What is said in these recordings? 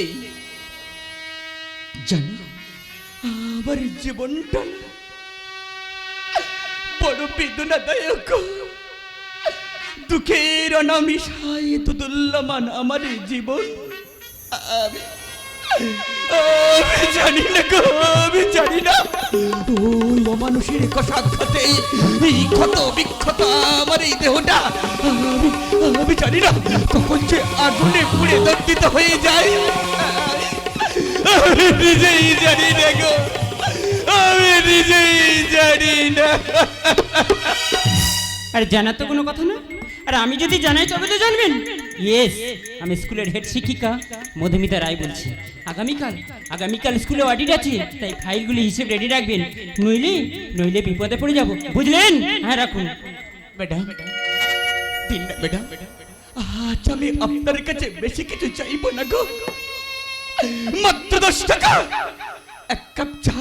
এই জানি আমার জীবনটা বড় বেদনাদায়ক। দুঃখের অনামিশায় তুদুল্যমান আমার জীবন। আমি আমি জানি না গো, আমি জানি না। ওই অমানুষের কষাঘাতে এই ক্ষত বিক্ষত আমার এই দেহটা। আমি আমি জানি না তখন আগুনে পুড়ে দর্দিত হয়ে যায়। আমি নিজেই জানি না গো। আমি নিজেই জানি না। আর জানার তো কোনো কথা না। আর আমি যদি জানাই তবে তো জানবেন। ইয়েস আমি স্কুলের হেড শিক্ষিকা মধুমিতা রায় বলছি। আগামীকাল আগামীকাল স্কুলে অডিট আছে তাই ফাইলগুলি হিসেব রেডি রাখবেন। নইলে নইলে বিপদে পড়ে যাব। বুঝলেন? হ্যাঁ রাখুন। ম্যাডাম দিন ম্যাডাম আজ আমি আপনার কাছে বেশি কিছু চাইব না গো। মাত্র দশ টাকা এক কাপ চা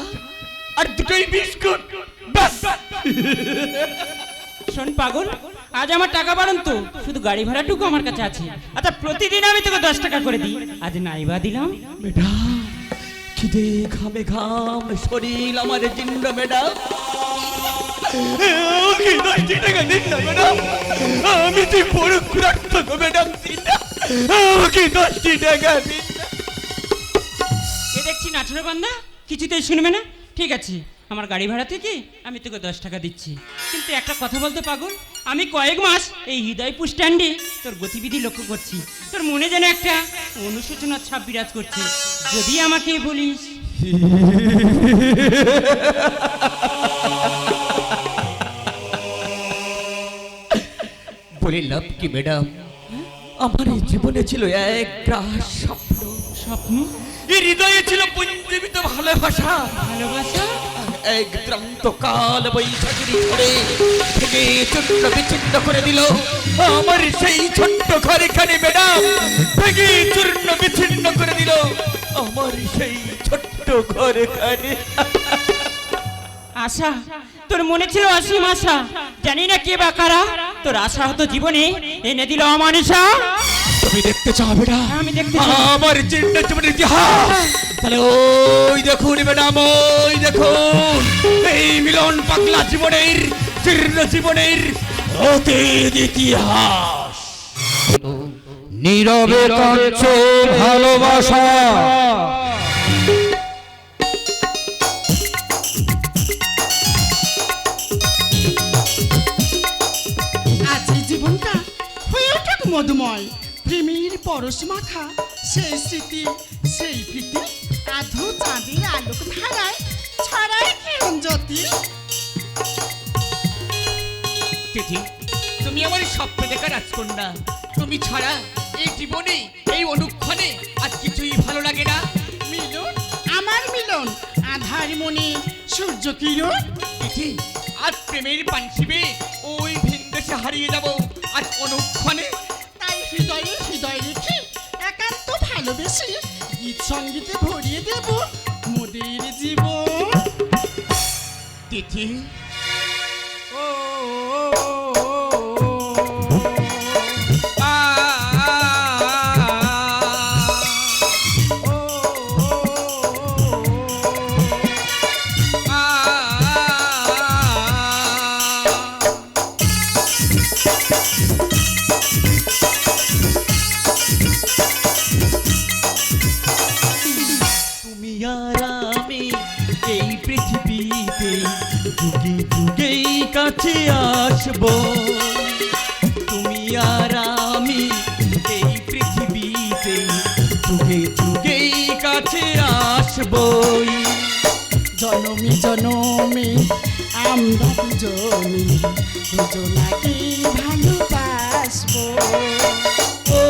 আর দুটোই বিস্কুট বাস শোন পাগল। আজ আমার টাকা বাড়ন তো। শুধু গাড়ি ভাড়াটুকু আমার কাছে আছে। আচ্ছা প্রতিদিন আমি তোকে দশ টাকা করে দিই। আজ নাইবা দিলাম। ম্যাডাম খিদে ঘামে ঘাম শরীর আমার জিন্দ ম্যাডাম আমি তুই বড় ক্ষুরাক্ত গো ম্যাডাম দিন দশটি টাকা দিন। এ দেখছি নাচুরে বান্দা কিছুতেই শুনবে না। ঠিক আছে। আমার গাড়ি ভাড়া থেকে আমি তোকে দশ টাকা দিচ্ছি। কিন্তু একটা কথা বলতে পাগল? আমি কয়েক মাস এই হৃদয়পুর স্ট্যান্ডে তোর গতিবিধি লক্ষ্য করছি। তোর মনে যেন একটা অনুশোচনার ছাপ বিরাজ করছে। যদি আমাকে বলিস। বলে লাভ কি ম্যাডাম আমার এই জীবনে ছিল এক স্বপ্ন। স্বপ্ন? এই হৃদয়ে ছিল পুঞ্জীবিত ভালোবাসা। ভালোবাসা? এক দ্রান্ত কাল বৈশাখীর ঝড়ে থেকে চূর্ণ বিচ্ছিন্ন করে দিল। আমার সেই ছোট্ট ঘরখানে ম্যাডাম ভেঙে চূর্ণ বিচ্ছিন্ন করে দিল। আমার সেই ছোট্ট ঘরখানে আশা তোর মনে ছিল অসীম আশা? জানি না কে বা কারা? তোর আশা হতো জীবনে এনে দিল অমানুষা। তুমি দেখতে চাও ম্যাডাম আমি দেখতে চাই। আমার জীর্ণ জীবনের ইতিহাস। তাহলে ওই দেখুন ম্যাডাম ওই দেখুন। এই মিলন পাগলা জীবনের জীর্ণ জীবনের অতীত ইতিহাস। নীরবে কাঁদছে ভালোবাসা। আজ জীবনটা হয়ে উঠুক মধুময়। প্রেমের পরশ মাখা সেই স্মৃতি সেই প্রীতি আধো চাঁদের আলোক ধারায় ছড়ায় কিরণ জ্যোতি? তিথি তুমি আমার স্বপ্ন দেখা রাজকন্যা। তুমি ছাড়া এই জীবনে এই অনুক্ষণে আজ কিছুই ভালো লাগে না। মিলন আমার মিলন আধার মনে সূর্য কিরণ? তিথি আজ প্রেমের পানসিবে ওই ভিনদেশে হারিয়ে যাব। আজ অনুক্ষণে হৃদয়ে হৃদয় রেখে একান্ত ভালোবেসে গীত সঙ্গীতে ভরিয়ে দেব মোদের জীবন। তিথি আমি এই পৃথিবীতে যুগে যুগেই কাছে আসব তুমি আর আমি এই পৃথিবীতে যুগে যুগেই কাছে আসবই জনমে জনমে আমরা দুজনে দুজনাকে ভালোবাসবো ও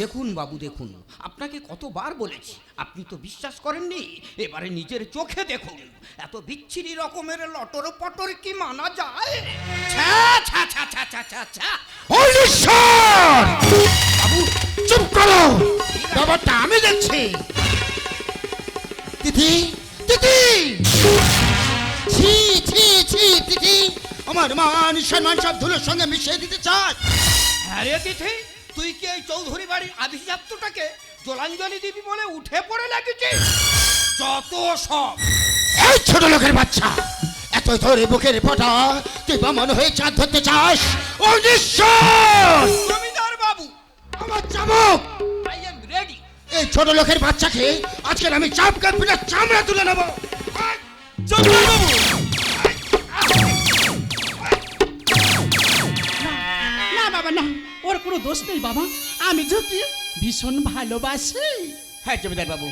দেখুন বাবু দেখুন। আপনাকে কতবার বলেছি আপনি তো বিশ্বাস করেননি এবারে নিজের চোখে দেখুন। এত বিচ্ছিরি রকমের লটর পটর কি মানা যায়? বাবু চুপ করো। ব্যাপারটা আমি দেখছি। তিথি তিথি! ছি ছি ছি তিথি। আমার মান সম্মান সব ধুলোর সঙ্গে মিশিয়ে দিতে চাস হ্যাঁ রে তিথি তুই কি এই চৌধুরী বাড়ির আভিজাত্যটাকে জলাঞ্জলি দিবি বলে উঠে পড়ে লাগেছিস? যত সব। এই ছোট লোকের বাচ্চা এত ধরে বুকের পটা তুই বামন হয়ে চাঁদ ধরতে চাস? জমিদার বাবু। আমার চামক! আই এম রেডি এই ছোট লোকের বাচ্চাকে আজকে আমি চাপ কাপড়ে চামড়া তুলে নেব। জমিদার বাবু না বাবা না। ওর কোনো দোষ নেই বাবা। আমি যদি ভীষণ ভালোবাসি। হ্যাঁ জমিদার বাবু।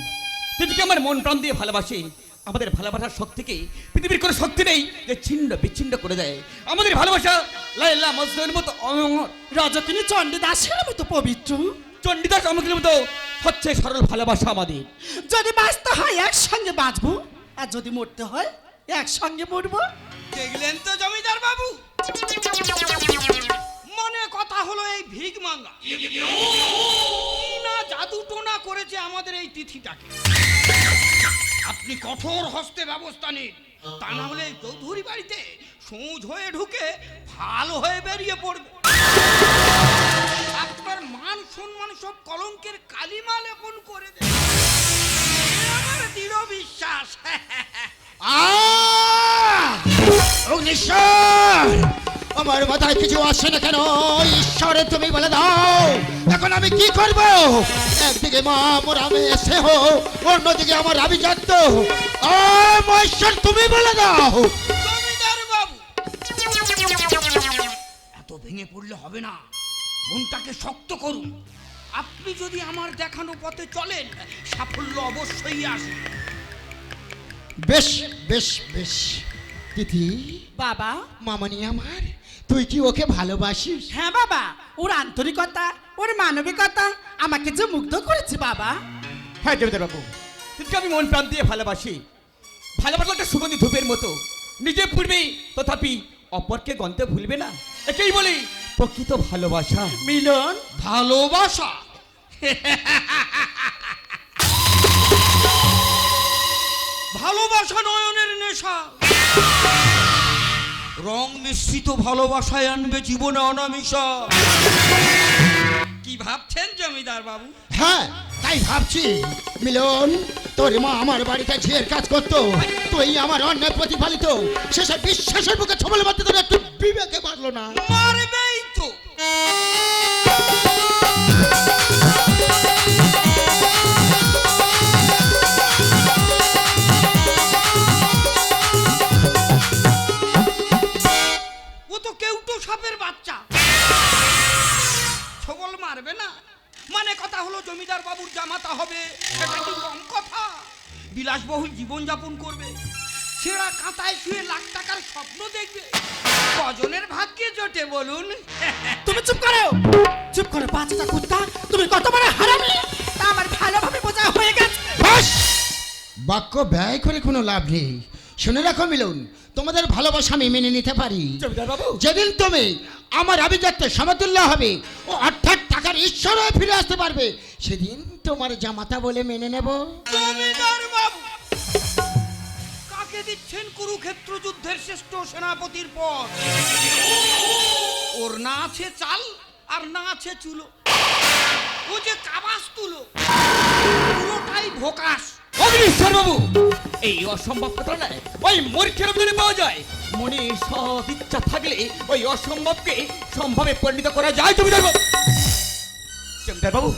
দিদিকে আমার মন প্রাণ দিয়ে ভালোবাসি। আমাদের ভালোবাসার শক্তিকে পৃথিবীর কোনো শক্তি নেই যে ছিন্ন বিচ্ছিন্ন করে দেয়। আমাদের ভালোবাসা লাইলা মজনুর মতো অমর। রজকিনী চণ্ডীদাসের মতো পবিত্র। চণ্ডীদাস অমকের মতো হচ্ছে সরল ভালোবাসা আমাদের। যদি বাঁচতে হয় একসঙ্গে বাঁচবো। আর যদি মরতে হয় একসঙ্গে মরবো। দেখলেন তো জমিদার বাবু? মনে কথা হলো এই ভিগ মাঙ্গা। কি না জাদু টোনা করেছে আমাদের এই তিথিটাকে। আপনি কঠোর হস্তে ব্যবস্থা নিন। তা না হলে চৌধুরী বাড়িতে সূঝ হয়ে ঢুকে ভালো হয়ে বেরিয়ে পড়বে। আপনার মান সম্মান সব কলঙ্কের কালিমা লেপন করে দেবে। দৃঢ় বিশ্বাস! অগ্নিশ্বর! আমার মাথায় কিছু আসে না কেন? ঈশ্বরে তুমি বলে দাও। এখন আমি কি করব? একদিকে মা মোর আমি এসে হো অন্যদিকে আমার আমি যাত্ত ঈশ্বর তুমি বলে দাও। এত ভেঙে পড়লে হবে না। মনটাকে শক্ত করুন। আপনি যদি আমার দেখানো পথে চলেন সাফল্য অবশ্যই আসবে। বেশ বেশ বেশ। তিথি। বাবা। মামনি আমার। তুই কি ওকে ভালোবাসিস? হ্যাঁ বাবা ওর আন্তরিকতা ওর মানবিকতা আমাকে যে মুগ্ধ করেছে বাবা। হ্যাঁ জমিদার বাবু কিন্তু আমি মন প্রাণ দিয়ে ভালোবাসি। ভালোবাসা একটা সুগন্ধি ধূপের মতো। নিজে পূর্বে তথাপি অপরকে গন্তে ভুলবে না। একেই বলি প্রকৃত ভালোবাসা। মিলন? ভালোবাসা। ভালোবাসা নয়নের নেশা। রং মিশ্রিত ভালোবাসায় আনবে জীবনে অনামিশা কি ভাবছেন জমিদার বাবু? হ্যাঁ তাই ভাবছি। মিলন তোর মা আমার বাড়িতে ঝিয়ের কাজ করতো। তুই আমার অন্যায় প্রতিফলিত। শেষে বিশ্বাসের বুকে ছবল মারতে তোর একটু বিবেকে পারল না। জমিদার বাবুর জামাতা হবে সেটা কি কম কথা? বিলাসবহুল জীবনযাপন করবে ছেঁড়া কাঁথায় শুয়ে লাখ টাকার স্বপ্ন দেখবে। কজনের ভাগ্যে জোটে বলুন। তুমি চুপ করো! চুপ করো বাচ্চা কুত্তা তুমি কত বড় হারামি! তা আমার ভালোভাবে বোঝা হয়ে গেছে। বাক্য ব্যয় করে কোনো লাভ নেই। শুনে রাখো মিলন তোমাদের ভালোবাসা আমি মেনে নিতে পারি। বাবু। যেদিন তুমি আমার আভিজাত্যের সমতুল্য হবে ও অর্থাৎ টাকার ঈশ্বর হয়ে ফিরে আসতে পারবে সেদিন তোমার জামাতা বলে মেনে নেব। কাকে দিচ্ছেন কুরুক্ষেত্র যুদ্ধের শ্রেষ্ঠ সেনাপতির পদ? ওর না আছে চাল আর না আছে চুলো। ও যে কাবাস তুলো, পুরোটাই ভোকাস। অগ্নিশ্বর বাবু এই অসম্ভব কথা নয়, ওই মূর্খের মধ্যে পাওয়া যায়। মনে সৎ ইচ্ছা থাকলে ওই অসম্ভবকে সম্ভবে পরিণত করা যায় জমিদার বাবু জমিদার বাবু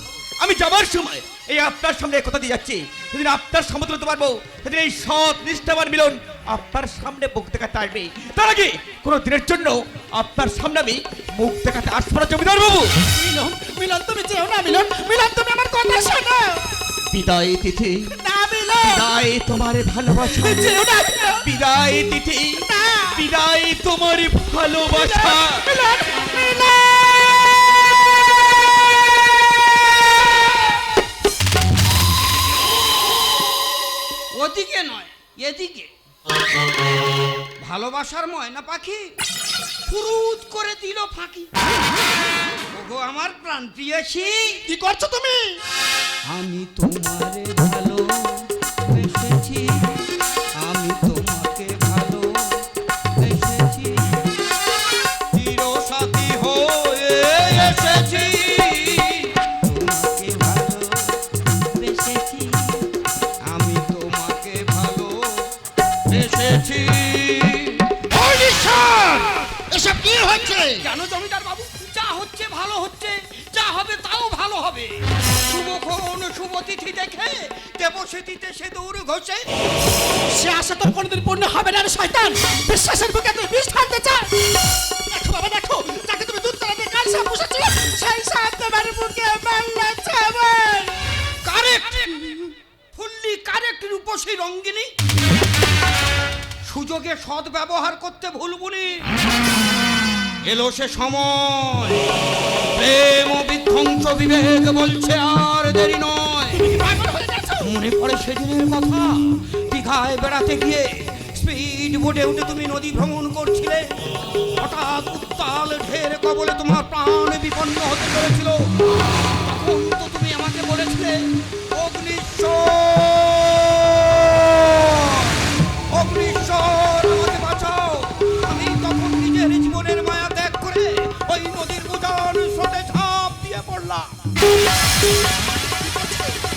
আমি যাবার সময় এই আপনার সামনে কথা দিয়ে যাচ্ছি। সেদিন আপনার সমতুল হতে পারব। সেদিন এই সৎ, নিষ্ঠাবান মিলন আপনার সামনে মুখ দেখাতে আসবে। তার আগে কোনো দিনের জন্য আপনার সামনে আমি মুখ দেখাতে আসব না জমিদার বাবু। মিলন তুমি যেও না মিলন। মিলন তুমি আমার কথা শোনো। বিদায় তিথি। বিদায় তোমার ভালোবাসা। বিদায় তিথি। বিদায় তোমার ভালোবাসা। ওদিকে নয় এদিকে। ভালোবাসার ময়না পাখি ফুরুত করে দিল ফাঁকি। ওগো আমার প্রাণ প্রিয়সী কি করছ তুমি? আমি তোমারে সৎ ব্যবহার করতে ভুলবুনি এলো সে সময়। প্রেম বিধ্বংস বিবেক বলছে আর দেরি নয়। মনে পড়ে সেদিনের কথা। দীঘায় বেড়াতে গিয়ে স্পিড বোটে উঠে তুমি নদী ভ্রমণ করছিলে। হঠাৎ উত্তাল ঢের কবলে তোমার প্রাণ বিপন্ন হতে চলেছিল তখন তো তুমি আমাকে বলেছিলে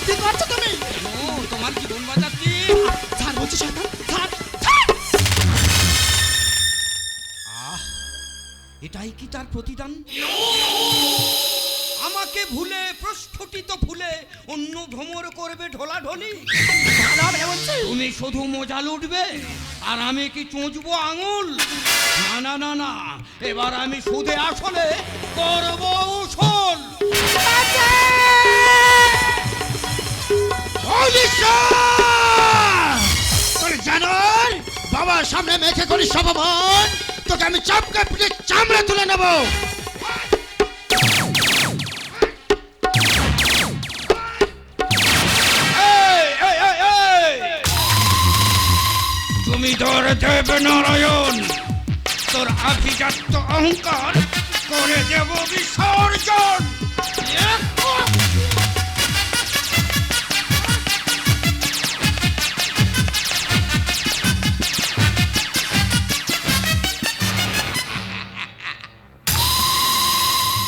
কি করছ তুমি? ও, তোমার জীবন বাঁচাচ্ছি ছাড় বলছি শয়তান ছাড় ছাড় আহ এটাই কি তার প্রতিদান? আমাকে ভুলে প্রস্ফুটিত ফুলে অন্য ভ্রমর করবে ঢোলাঢলি। ভালো হবে তুমি শুধু মজা লুটবে আর আমি কি চুঁচবো আঙুল? না না না না। এবার আমি সুদে আসলে করব উসল। ঈশ্বর! বাবার সামনে মেখে করিস সভমন তোকে আমি চাপকে পিঠে চামড়া তুলে নেব! তুমি তোর দেব নারায়ণ। তোর আভিজাত্য অহংকার করে দেব বিসর্জন।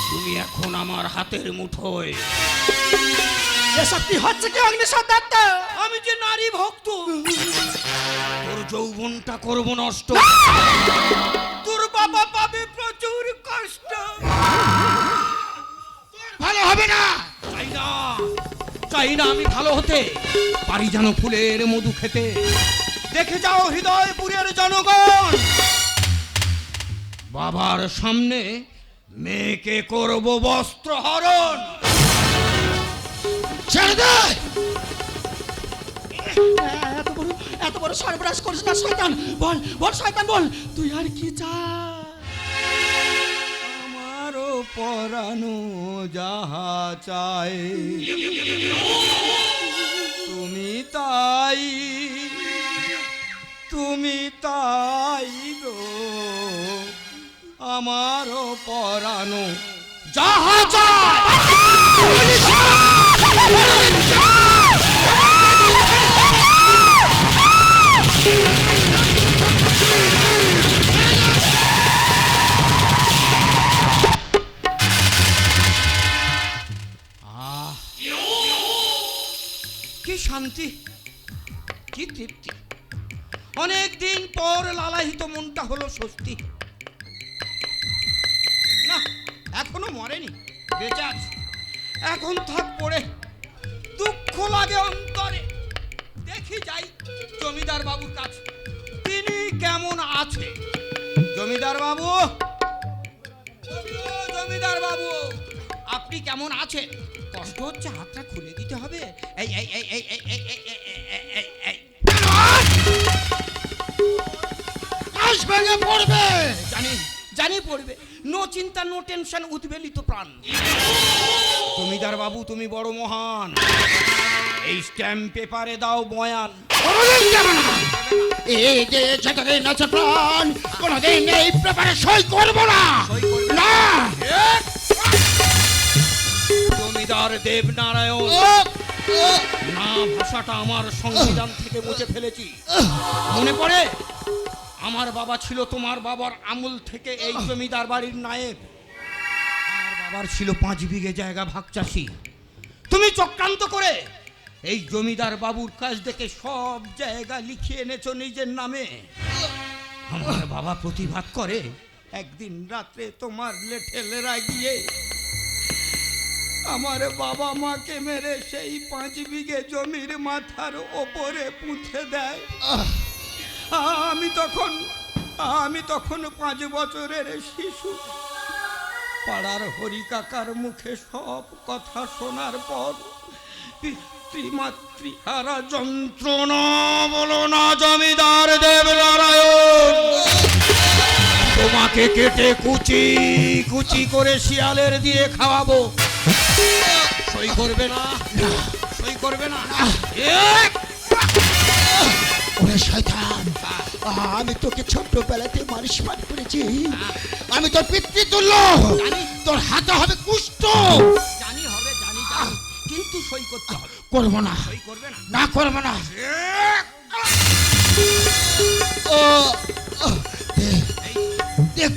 তুমি এখন আমার হাতের মুঠোয়। এসব কি হচ্ছে কি দত্ত আমি যে নারী ভক্ত তোর যৌবনটা করব নষ্ট। বাবা পাবে প্রচুর কষ্ট। ভালো হবে না। চাই না চাই না আমি ভালো হতে। পারি যেন ফুলের মধু খেতে। দেখে যাও হৃদয়পুরের জনগণ। বাবার সামনে মেয়েকে করব বস্ত্র হরণ। ছেড়ে দে। এত বড় এত বড় সর্বনাশ করিস না শয়তান। বল বল শয়তান বল। তুই আর কি চাস? পরানো যাহা চাই। তুমি তাই তুমি তাই গো আমারও পরানো যাহা চাই। শান্তি, কি তৃপ্তি। অনেক দিন পর লালাহিত মনটা হলো স্বস্তি। না, এখনও মরেনি বেঁচে আছে এখন থাক পড়ে, দুঃখ লাগে অন্তরে। দেখি যাই জমিদার বাবুর কাছে। তিনি কেমন আছে? জমিদার বাবু? জমিদার বাবু, আপনি কেমন আছেন? কষ্ট হচ্ছে হাতটা খুলে দিতে হবে এই এই এই এই এই এই এই এই এই পড়বে জানি জানি পড়বে নো চিন্তা নো টেনশন উদ্বেলিত প্রাণ জমিদার বাবু তুমি বড় মহান এই স্ট্যাম্প পেপারে দাও বয়ান এই যে নাচে প্রাণ কোনোদিন এই ব্যাপারে সই করব না না জমিদার দেবনারায়ণ না ভাষাটা আমার সংবিধান থেকে মুছে ফেলেছি। মনে পড়ে? আমার বাবা ছিল তোমার বাবার আমল থেকে এই জমিদার বাড়ির নায়েব। আমার বাবার ছিল পাঁচ বিঘে জায়গা ভাগ চাষি। তুমি চক্রান্ত করে এই জমিদার বাবুর কাছ থেকে সব জায়গা লিখিয়ে এনেছো নিজের নামে। আমার বাবা প্রতিবাদ করে একদিন রাত্রে তোমার লেঠেলেরা গিয়ে আমার বাবা মাকে মেরে সেই পাঁচ বিঘে জমির মাথার ওপরে পুঁতে দেয়। আমি তখন আমি তখন পাঁচ বছরের শিশু। পাড়ার হরি কাকার মুখে সব কথা শোনার পর পিতৃমাতৃ হারা যন্ত্রণা বলো না জমিদার দেবনারায়ণ। তোমাকে কেটে কুচি কুচি করে শিয়ালের দিয়ে খাওয়াবো। সই করবে না। সই করবে না। ওরে শয়তান আমি তোকে ছোট্টবেলাতে মানুষ মান করেছি। আমি তোর পিতৃতুল্য। তোর হাতে হবে কুষ্ঠ। জানি হবে জানি কিন্তু সই করতে হবে। করব না। সই করবে না। না করব না! ও,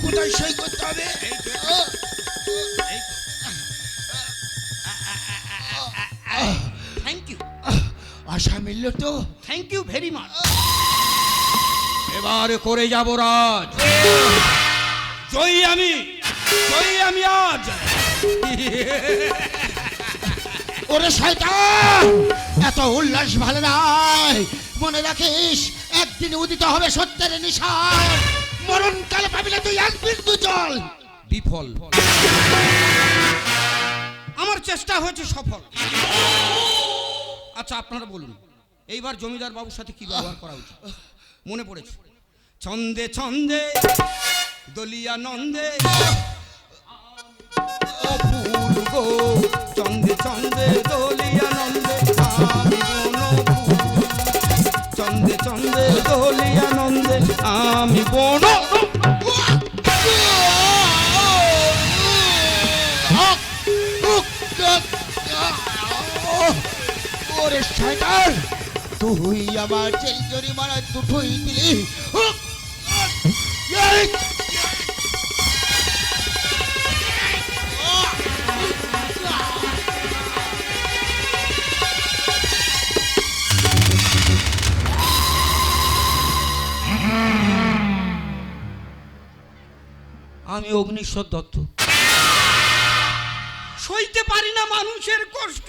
কোথায় সই করতে হবে? থ্যাংক ইউ আশা মিলল তো। থ্যাংক ইউ ভেরি মাচ এবার করে যাব রাজ। জয়ী আমি জয়ী আমি আজ। ওরে শয়তান এত উল্লাস ভালো নয় মনে রাখিস একদিন উদিত হবে সত্যের নিশান। মরণকালে পাবি না তুই এক বিন্দু জল বিফল। আমার চেষ্টা হয়েছে সফল। আচ্ছা আপনারা বলুন, এইবার জমিদার বাবুর সাথে কি ব্যবহার করা উচিত? মনে পড়েছে? ছন্দে ছন্দে, দলিয়া নন্দে। চন্দে চন্দে দলিয়া নন্দে। চন্দে চন্দে দলিয়া শয়তান, তুই আমার জেল জরিমানা দুটোই দিলি। আমি অগ্নিশ্বর দত্ত। সইতে পারি না মানুষের কষ্ট।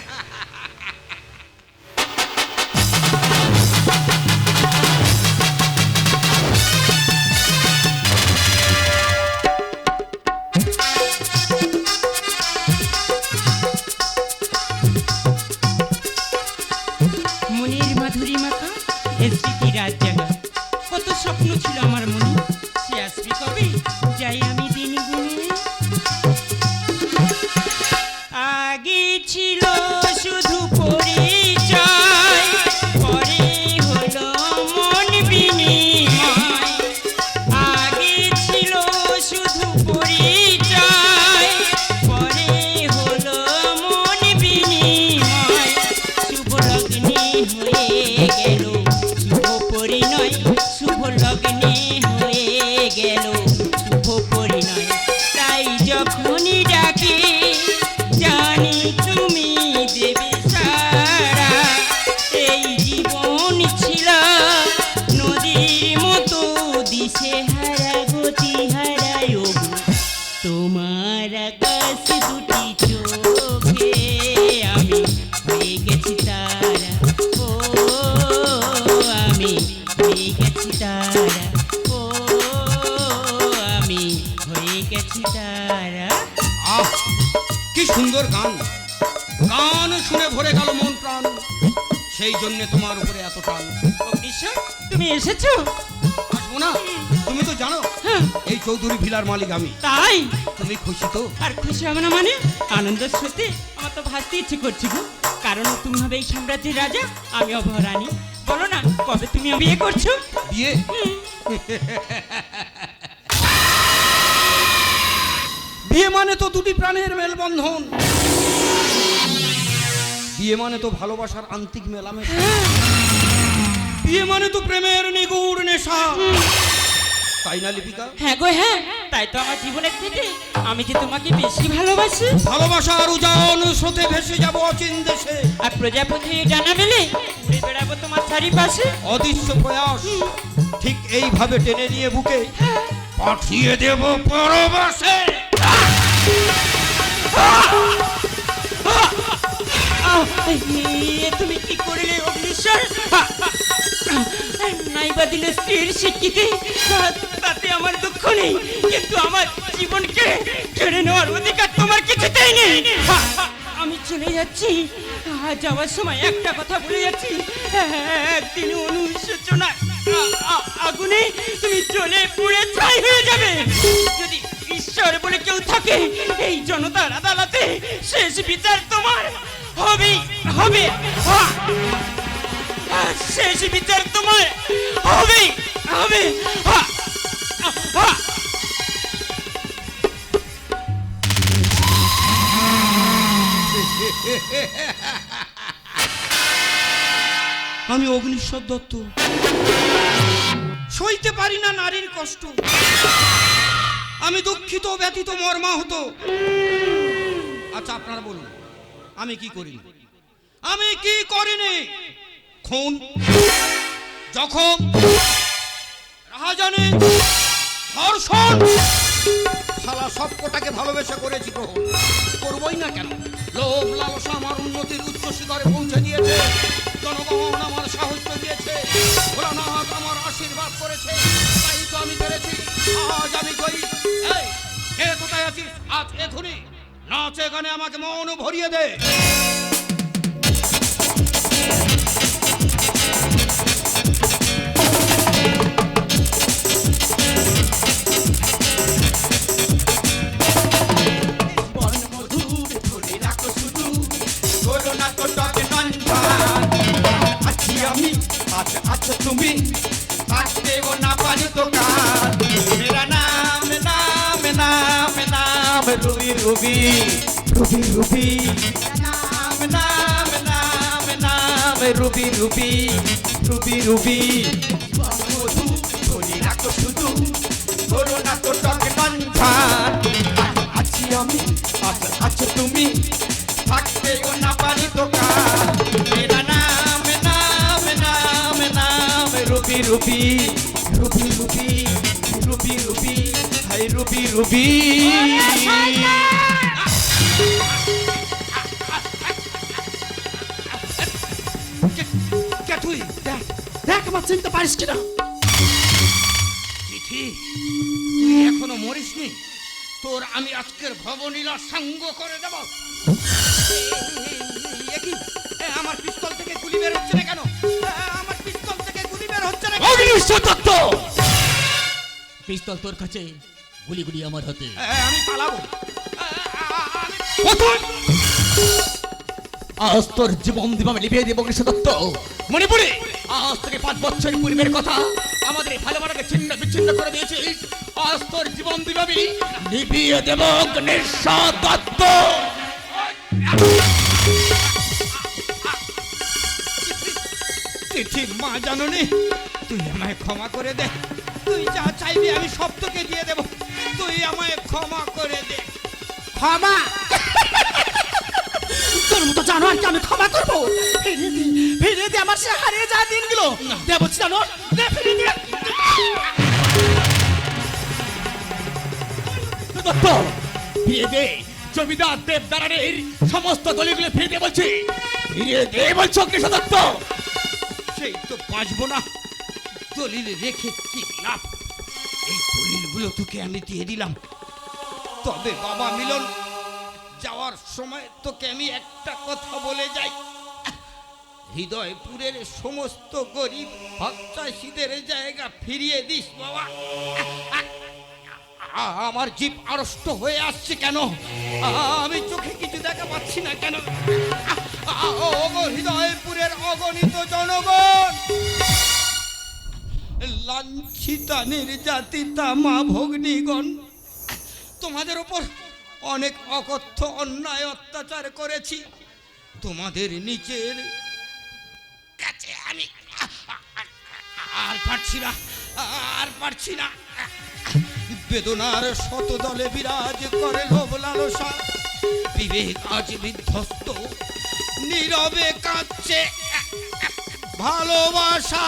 এসেছ? আসব না তুমি তো জানো হ্যাঁ। এই চৌধুরী ভিলার মালিক আমি। তাই? তুমি খুশি তো? আর খুশি হবে না মানে? আনন্দ সত্যি আমার তো ভাসতে ইচ্ছে করছে গো। কারণ তুমি হবে এই সাম্রাজ্যের রাজা আমি অভরানী বলো না কবে তুমি বিয়ে করছ? বিয়ে? বিয়ে মানে তো দুটি প্রাণের মেলবন্ধন। বিয়ে মানে তো ভালোবাসার আন্তিক মেলামেশা। বিয়ে মানে তো প্রেমের নিগুড় নেশা তাই না লিপিকা হ্যাঁ গো হ্যাঁ তাই তো আমার জীবনের থেকে আমি যে তোমাকে বেশি ভালোবাসি ভালোবাসার উজান স্রোতে ভেসে যাব অচিন দেশে আর প্রজাপতি জানা মেলে উড়ে বেড়াবো তোমার চারিপাশে অদৃশ্য প্রয়াস ঠিক এইভাবে টেনে নিয়ে বুকে পাঠিয়ে দেব পরবাসে তুমি কি করলে দিলে স্ত্রীর স্বীকৃতি তাতে আমার দুঃখ নেই, কিন্তু আমার জীবনকে কেড়ে নেওয়ার অধিকার তোমার কিছুতেই নেই। আমি চলে যাচ্ছি। যাওয়ার সময় একটা কথা বলে যাচ্ছি। একদিন অনুশোচনা আগুনে তুমি চলে পুড়ে ছাই হয়ে যাবে। যদি ঈশ্বর বলে কেউ থাকে, এই জনতার আদালতে শেষ বিচার তোমার হবে হবে। হা! শেষ বিচার তোমার হবে হবে! আমি অগ্নিশ্বর দত্ত। সইতে পারি না নারীর কষ্ট। আমি দুঃখিত ব্যতীত মর্মাহত। আচ্ছা আপনারা বলুন, আমি কি করি আমি কি করিনি? খুন জখম রাহাজানি ধর্ষণ সব কোটাকে ভালোবেসে করেছি গ্রহণ করবই না কেন? লোভ, লালসা আমার উন্নতির উচ্চ শিখরে পৌঁছে দিয়েছে। জনগণ আমার সাহস দিয়েছে ভোলানাথ আমার আশীর্বাদ করেছে। তাই তো আমি পেরেছি আজ আমি কই এই, কে কোথায় আছিস? আজ এখনই নাচে এখানে আমাকে মন ভরিয়ে দে। করোনা তো টকে নন্দন নাম রুবি রুবি রুবি রুবি। ধরে রাখো শুধু করোনা তো টকে নন্দন আছি আমি আছো তুমি থাকতেও না পারি তো কাজ মেরা নাম নাম নাম নাম Ruby Ruby Ruby Ruby. Ruby Ruby hi Ruby Ruby আমার চিনতে পারিস কিনা? চিঠি তুই এখনও মরিসনি? তোর আমি আজকের ভবনীলা সাঙ্গ করে দেব। কি? আমার পিস্তল থেকে গুলি বের হচ্ছে না কেন? আমার পিস্তল থেকে গুলি বের হচ্ছে না? দত্ত পিস্তল তোর কাছে গুলি গুলি আমার হাতে। আমি পালাবো। আজ তোর জীবন দিব আমি লিপিয়ে দেবো মনে পড়ে আজ থেকে পাঁচ বছর পূর্বের কথা। আমাদের ভালোবাসাকে ছিন্ন বিচ্ছিন্ন করে দিয়েছিস। আজ তোর জীবন দিব লিপিয়ে দেব মা জাননি, তুই আমায় ক্ষমা করে দে। তুই যা চাইবি আমি সব তোকে দিয়ে দেব। তুই আমায় ক্ষমা করে দে। ক্ষমা? তোর মতো জানো কি আমি ক্ষমা করব। ফিরিয়ে দি আমার সে হারিয়ে যাওয়া দিনগুলো। দে বলছি। জানো দে বলছি সেই তো বাঁচবো না। দলিল রেখে কি লাভ? তোকে আমি দিয়ে দিলাম। তবে বাবা মিলন যাওয়ার সময় তোকে আমি একটা কথা বলে যাই। হৃদয়পুরের সমস্ত গরিব ভক্তাসীদের জায়গা ফিরিয়ে দিস, বাবা। আমার জীব আড়ষ্ট হয়ে আসছে কেন? আমি চোখে কিছু দেখা পাচ্ছি না কেন? হৃদয়পুরের অগণিত জনগণ! লাঞ্ছিতা, নির্যাতিতা, মা ভগ্নীগণ, তোমাদের ওপর অনেক অকথ্য অন্যায় অত্যাচার করেছি। তোমাদের নিচের কাছে আমি আর পারছি না, আর পারছি না। বেদনার শতদলে বিরাজ করে লোভ লালসা। বিবেক আজ বিধ্বস্ত, নীরবে কাঁদছে। ভালোবাসা